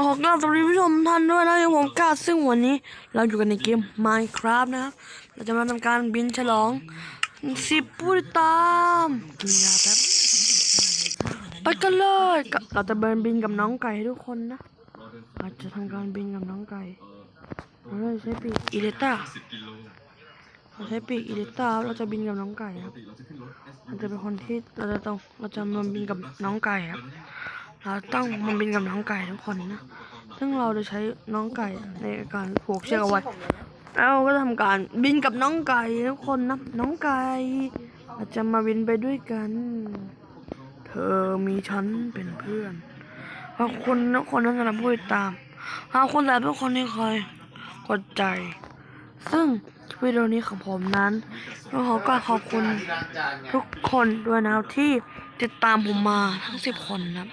ขอกราบสวัสดีผู้ชมท่านด้วยนะผมกาซึ่งวันนี้เราอยู่กันในเกม Minecraft นะครับ เราจะมาทำการบินฉลองสิบผู้ติดตามกินยาแป๊บไปกันเลย เราจะเบินบินกับน้องไก่ให้ทุกคนนะเราจะทำการบินกับน้องไก่เราจะใช้ปีกอีเลต้าเราใช้ปีกอีเลต้าเราจะบินกับน้องไก่ครับเราจะเป็นคนที่เราจะต้องเราจะมาบินกับน้องไก่ครับ เราต้องมันบินกับน้องไก่ทุกคนนะ ซึ่งเราจะใช้น้องไก่ในการผูกเชือกเอาไว้แล้วเราก็ทำการบินกับน้องไก่ทุกคนนะ น้องไก่เราจะมาบินไปด้วยกัน เธอมีฉันเป็นเพื่อนขอบคุณทุกคนที่สนับผู้ติดตามขอบคุณแต่ทุกคนที่คอยกดใจ ซึ่งวิดีโอนี้ของผมนั้นก็ขอกราบขอบคุณทุกคนด้วยนะที่ติดตามผมมาทั้งสิบคนนะ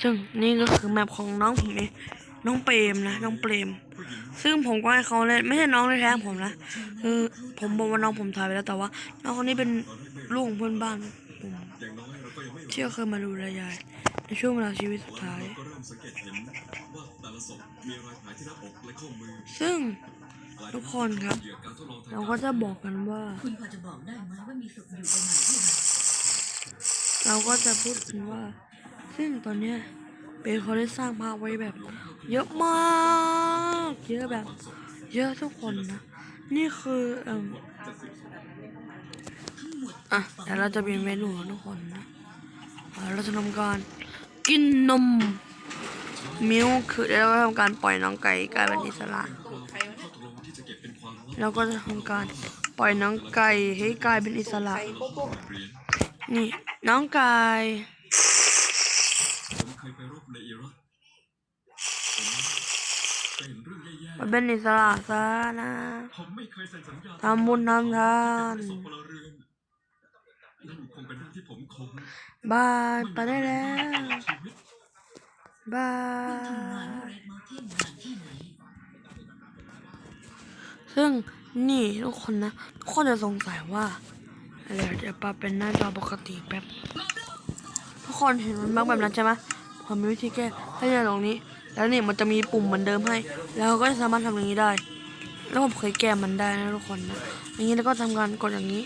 ซึ่งนี่ก็คือแมปของน้องผมเองน้องเปรมนะน้องเปรม ซึ่งผมก็ให้เขาเล่นไม่ใช่น้องแท้ๆผมนะคือผมบอกว่าน้องผมถ่ายไปแล้วแต่ว่า น้องคนนี้เป็นลูกของเพื่อนบ้านผมที่เคยมาดูแลยายในช่วงเวลาชีวิตสุดท้ายก็เริ่มสังเกตเห็นว่าแต่ละศพมีรอยแผลที่หน้าอกและข้อมือซึ่งทุกคนครับเหยื่อการทดลองทางเราก็จะบอกกันว่าคุณพอจะบอกได้ไหมว่ามีศพอยู่ประมาณที่ไหนเราก็จะพูดกันว่า ซึ่งตอนเนี้ยเป็นเขาได้สร้างภาพไว้แบบ เยอะมาก เยอะแบบ เยอะทุกคนนะ นี่คือเอ่มอะแต่เราจะเป็นเมนูทุกคนนะอะเราจะทำการกินนม มิลคือแล้วก็ทำการปล่อยน้องไก่กลายเป็นอิสระแล้วก็จะทำการปล่อยน้องไก่ให้กลายเป็นอิสระ นี่น้องไก่ ผมเคยไปรบในอิรักผมเป็น เรื่องแย่มันเป็นอิสระซะนะๆผมไม่เคยเซ็นสัญญาทำบุญทำทานศพพลเรือนนั่นคงเป็นเรื่องที่ผมคงบายไปได้แล้วชีวิตบาทำงานยเรดมาร์เทนนานที่ไหนซึ่งนี่ทุกคนนะทุกคนจะสงสัยว่าอะไรเดี๋ยวปาเป็นหน้าจอปกติแป๊บทุกคนเห็นมันบักแบบนั้นใช่ไหมผมมีวิธีแก้ให้เนี่ยตรงนี้ แล้วนี่มันจะมีปุ่มเหมือนเดิมให้ แล้วก็สามารถทำอย่างนี้ได้ แล้วผมเคยแก้มันได้นะทุกคนนะอย่างนี้แล้วก็ทำการกดอย่างนี้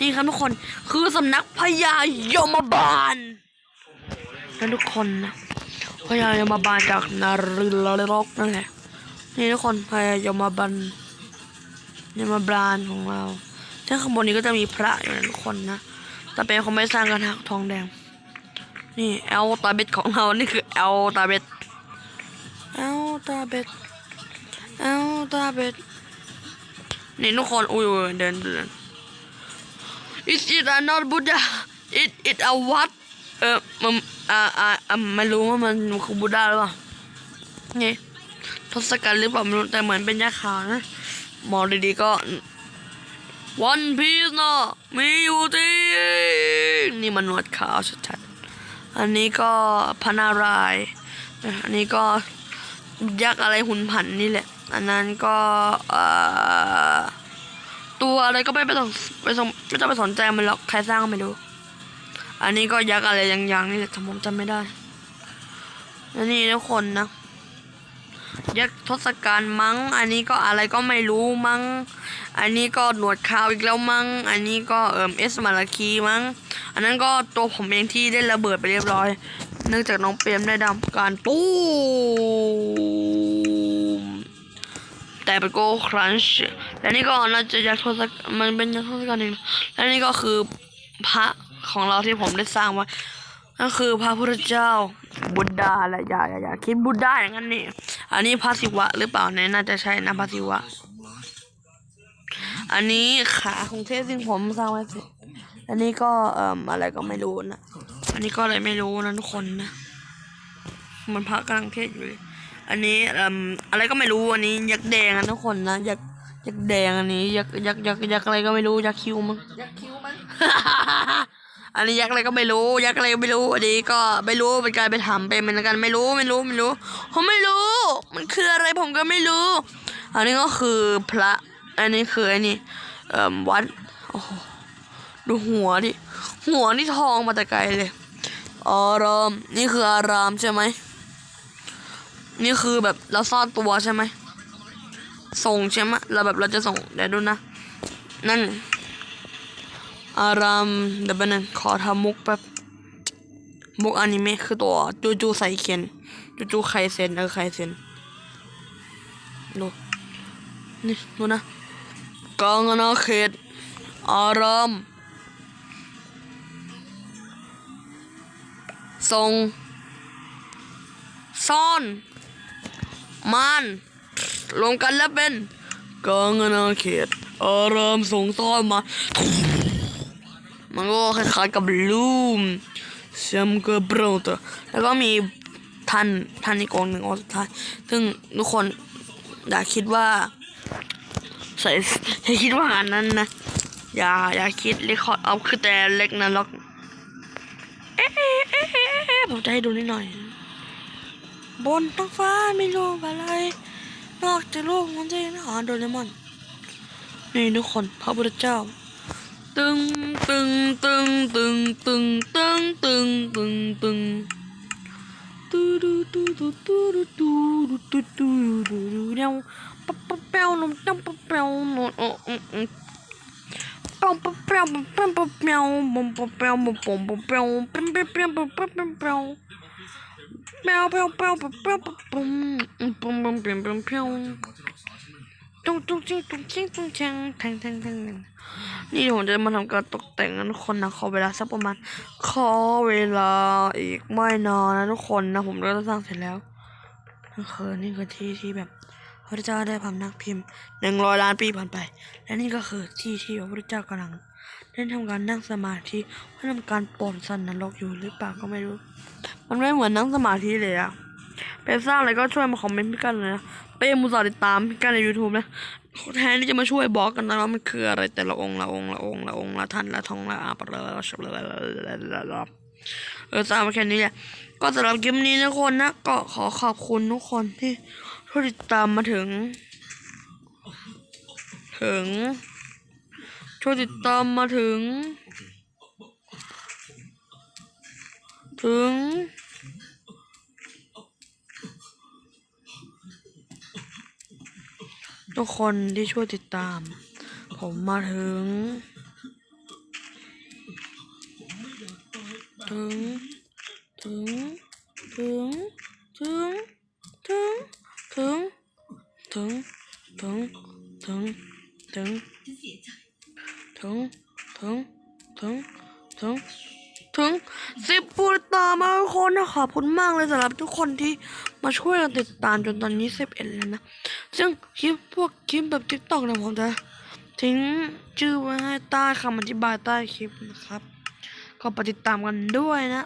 นี่ครับทุกคนคือสำนักพญายมบาลนะทุกคนนะพญายมบาลจากนารกนั่นแหละนี่ทุกคนพญายมบาลยมบาลของเราซึ่ข้างบนนี้ก็จะมีพระอยู่นะทุกคนนะแต่เป็นเขาไม่สร้างกระถางทองแดง นี่เอลตาเบ็ดของเรา นี่คือเอลตาเบ็ด ตาเบ็ดเอลตาเบ็ดนี่ทุกคนอุ้ยเดินเดิน Is it a not Buddha it it a what เออมันอ่าอ่าไม่รู้ว่ามันคือบุดาหรือเปล่านี่ทศกัณฐ์หรือเปล่าไม่รู้แต่เหมือนเป็นยาขาวนะมองดีๆก็วันพีซนะมีอยู่จริงนี่มันหนวดขาวชัดๆอันนี้ก็พนาราย อันนี้ก็ ยักษ์อะไรหุ่นผันนี่แหละ อันนั้นก็ตัวอะไรก็ไม่ไปต้องไปสนไม่ต้องไปสนใจมันหรอกใครสร้างไม่รู้ อันนี้ก็ยักษ์อะไรย่างๆนี่แหละผมจำไม่ได้อันนี้ทุกคนนะยักษ์ทศกัณฐ์มั้ง อันนี้ก็อะไรก็ไม่รู้มั้ง อันนี้ก็หนวดขาวอีกแล้วมั้ง อันนี้ก็เอิมเอสมาลาคีมั้ง อันนั้นก็ตัวผมเองที่ได้ระเบิดไปเรียบร้อย เนื่องจากน้องเปรมได้ดำการตู้มแต่เป็นโกครันช์และนี่ก็น่าจะยักษ์ทศกัณฐ์มันเป็นยักษ์ทศกัณฐ์เองและนี่ก็คือพระของเราที่ผมได้สร้างไว้ก็คือพระพุทธเจ้าบุตดาและอย่าอย่าอย่าคิดบุตดาอย่างนั้นนี่อันนี้พระศิวะหรือเปล่าเนี่ยน่าจะใช่นะพระศิวะ อันนี้ขาของเทพซึ่งผมสร้างไว้สร็จอันนี้ก็เอ่มอะไรก็ไม่รู้นะ อันนี้ก็อะไรไม่รู้นะทุกคนนะมันพระกำลังเทศอยู่เลย อันนี้เอ่มอะไรก็ไม่รู้อันนี้ ยักษ์แดงนะทุกคนนะยักษ์ยักษ์แดงอันนี้ ยักษ์ยักษ์ยักษ์ยักษ์อะไรก็ไม่รู้ยักษ์คิวมั้งยักษ์คิ้วมั้งอันนี้ยักษ์อะไรก็ไม่รู้ ยักษ์อะไรก็ไม่รู้อันนี้ก็ไม่รู้เป็นการไปถามเป็นเหมือนกันไม่รู้ไม่รู้ไม่รู้ผมไม่รู้ มันคืออะไรผมก็ไม่รู้ อันนี้ก็คือพระ อันนี้คืออันนี้เอ่อวัดโอ้โหดูหัวดิหัวนี่ทองมาแต่ไกลเลย อารามนี่คืออารามใช่ไหม นี่คือแบบเราซ่อนตัวใช่ไหม ส่งใช่ไหมเราแบบเราจะส่งเดี๋ยวดูนะ นั่น อารามเดี๋ยวแป๊บนึงขอทำมุกแป๊บ มุกอนิเมะคือตัวจูจูไซเคนจูจูไคเซนเออไคเซนดูนี่ดูนะกลางอาณาเขตอาราม ทรง ซ่อนมานรวมกันแล้วเป็นกลางอาณาเขตอารามทรงซ่อนมา มันก็คล้ายๆกับลูมเซมเกอร์โบรเตอร์แล้วก็มีท่านท่านอีกองหนึ่งองสุดท้าย ซึ่งทุกคนอย่าคิดว่าใส่อย่าคิดว่าอันนั้นนะ อย่าอย่าคิดเรคคอร์ดเอาคือแต่เล็กนะล็อก ผมจะให้ดูนิดหน่อย บนท้องฟ้าไม่รู้อะไร นอกจากโลกมันจะนะอ๋อโดเรมอน นี่ทุกคนพระพุทธเจ้า ตึงตึงตึงตึงตึงตึงตึงตึงตึงตูดูตูดูตูดูตูดูตูดูดูดูเดี๋ยวปั๊บปั๊บเป้าหนุ่มตั้งปั๊บเป้าหนุ่มอ๋ออืมอืมเป้าปั๊บเป้าปั๊บเป้าปั๊บเป้าบุ้มปั๊บเป้าบุ้มบุ้มปั๊บเป้าเป้าเป้าเป้าปั๊บเป้าเป้าเป้าเป้าเป้าเป้าปั๊บเป้าปั๊บปุ้มปุ้มปุ้มปุ้มเป้าเป้าเป้า ตุ้งตุ้งจิ้งตุ้งจิ้งตุ้งแทงแทงแทงแทงนี่ผมจะมาทำการตกแต่งนะทุกคนนะขอเวลาสักประมาณขอเวลาอีกไม่นานนะทุกคนนะผมก็จะสร้างเสร็จแล้วนี่นคือนี่คือที่ที่แบบ พระเจ้าได้พำนักพิมพ์หนึ่งร้อยล้านปีผ่านไป และนี่ก็คือที่ที่พระพุทธเจ้ากำลังได้ทำการนั่งสมาธิเพื่อทำการปลดสันนรกอยู่หรือเปล่าก็ไม่รู้ มันไม่เหมือนนั่งสมาธิเลยอะเป็นสร้างอะไรก็ช่วยมาคอมเมนต์พี่กันเลยนะเป้มุสาติดตามพี่กันใน YouTube นะแทนที่จะมาช่วยบอกกันนะว่ามันคืออะไรแต่ละองค์ละองค์ละองค์ละองค์ละท่านละทองละอาปะละชบละเออสามาแค่นี้แหละก็สำหรับคลิปนี้ทุกคนนะก็ขอขอบคุณทุกคนที่ ช่วยติดตามมาถึง ถึงช่วยติดตามมาถึง ถึงทุกคนที่ช่วยติดตาม ผมมาถึง ถึง ถึง ถึง ถึง ถึง ถึง ถึงถึงถึงถึงถึงถึงถึงถึงถึงสิบผู้ติดตามาทุกคนนะขอบคุณมากเลยสำหรับทุกคนที่มาช่วยกันติดตามจนตอนนี้สิบเอ็ดแล้วนะ ซึ่งคลิปพวกคลิปแบบทิกตอกนี่ยผมจะทิ้งชื่อไว้ให้ใต้คำอธิบายใต้คลิปนะครับ ก็ไปติดตามกันด้วยนะ